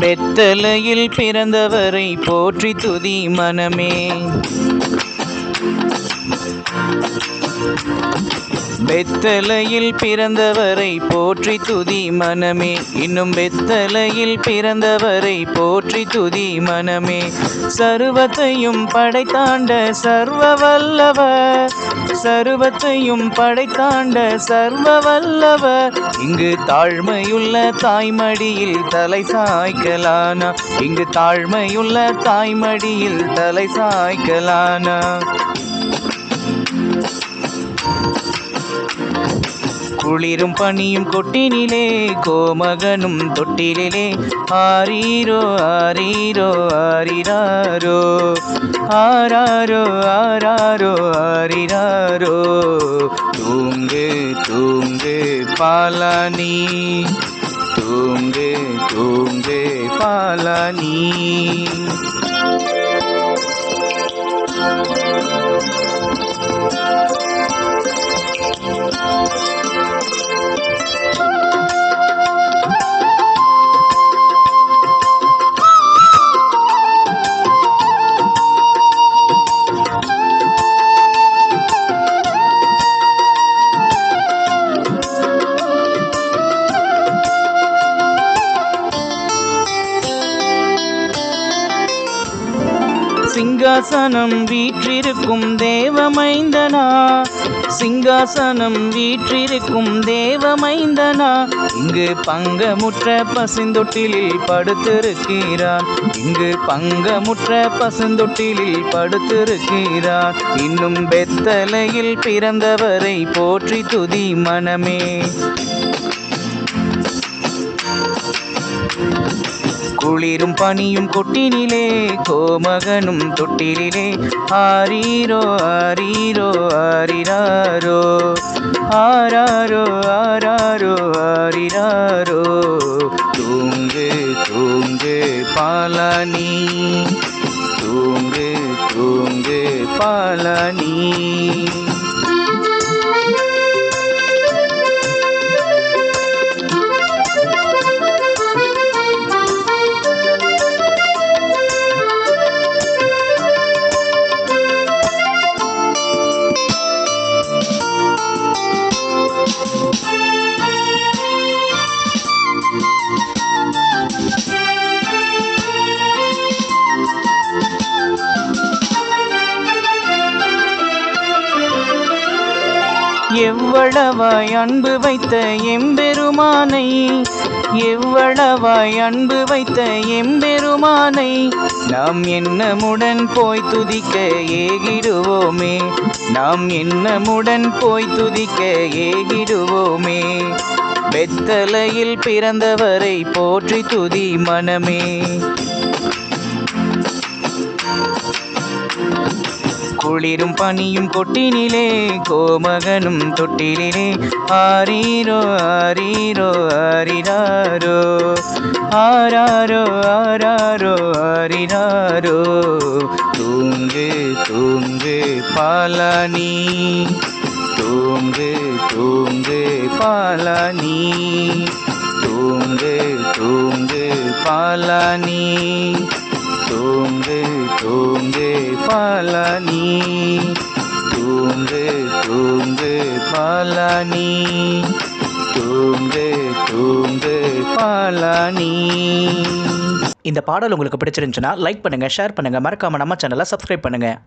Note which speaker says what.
Speaker 1: பெத்தலையில் பிறந்தவரை போற்றி துதி மனமே. பெத்தலையில் பிறந்தவரை போற்றி துதி மனமே. இன்னும் பெத்தலையில் பிறந்தவரை போற்றி துதி மனமே. சர்வத்தையும் படைத்தாண்ட சர்வ வல்லவர் சர்வத்தையும் படைத்தாண்ட சர்வ வல்லவர் இங்கு தாழ்மையுள்ள தாய்மடியில் தலை சாய்க்கலானா? இங்கு தாழ்மையுள்ள தாய்மடியில் தலை சாய்க்கலானா? குளிரும் பனியும் கொட்டினிலே கோமகனும் தொட்டிலே ஆரீரோ ஆரீரோ ஆரிராரோ. ஆராரோ ஆராரோ ஆரிராரோ. தூங்கு தூங்கு பாலானி. தூங்கு தூங்கு பாலானி. சிங்காசனம் வீற்றிருக்கும் தேவமைந்தனா? சிங்காசனம் வீற்றிருக்கும் தேவமைந்தனா? இங்கு பங்கமுற்ற பசுந்தொட்டிலில் படுத்திருக்கிறான் இங்கு பங்கமுற்ற பசுந்தொட்டிலில் படுத்திருக்கிறான் இன்னும் பெத்தலையில் பிறந்தவரை போற்றி துதி மனமே. குளிரும் பனியும் கொட்டினிலே கோமகனும் தொட்டிலே. ஆரீரோ ஆரீரோ ஆரிராரோ. ஆராரோ ஆராரோ ஆரிராரோ. தூங்கு தூங்கு பாலானி. தூங்கு தூங்கு பாலானி. எவ்வளவாய் அன்பு வைத்த எம்பெருமானை? எவ்வளவாய் அன்பு வைத்த எம்பெருமானை? நாம் என்னமுடன் போய் துதிக்க ஏகிடுவோமே. நாம் என்னமுடன் போய் துதிக்க ஏகிடுவோமே. வெத்தலையில் பிறந்தவரை போற்றி துதி மனமே. குளிரும் பனியும் கொட்டினிலே கோமகனும் தொட்டிலே ஆரீரோ ஆரீரோ ஆரிராரோ. ஆராரோ ஆராரோ ஆரிராரோ. தூங்கு தூங்கு பாலானி. தூங்கு தூங்கு பாலானி. தூங்கு தூங்கு பாலானி. தூங்கு தூங்கு பழனி. தூங்கு தூங்கு பழனி. தூங்கு தூங்கு பழனி.
Speaker 2: இந்த பாடல் உங்களுக்கு பிடிச்சிருந்துச்சுன்னா லைக் பண்ணுங்கள் ஷேர் பண்ணுங்கள் மறக்காமல் நம்ம சேனலை சப்ஸ்கிரைப் பண்ணுங்கள்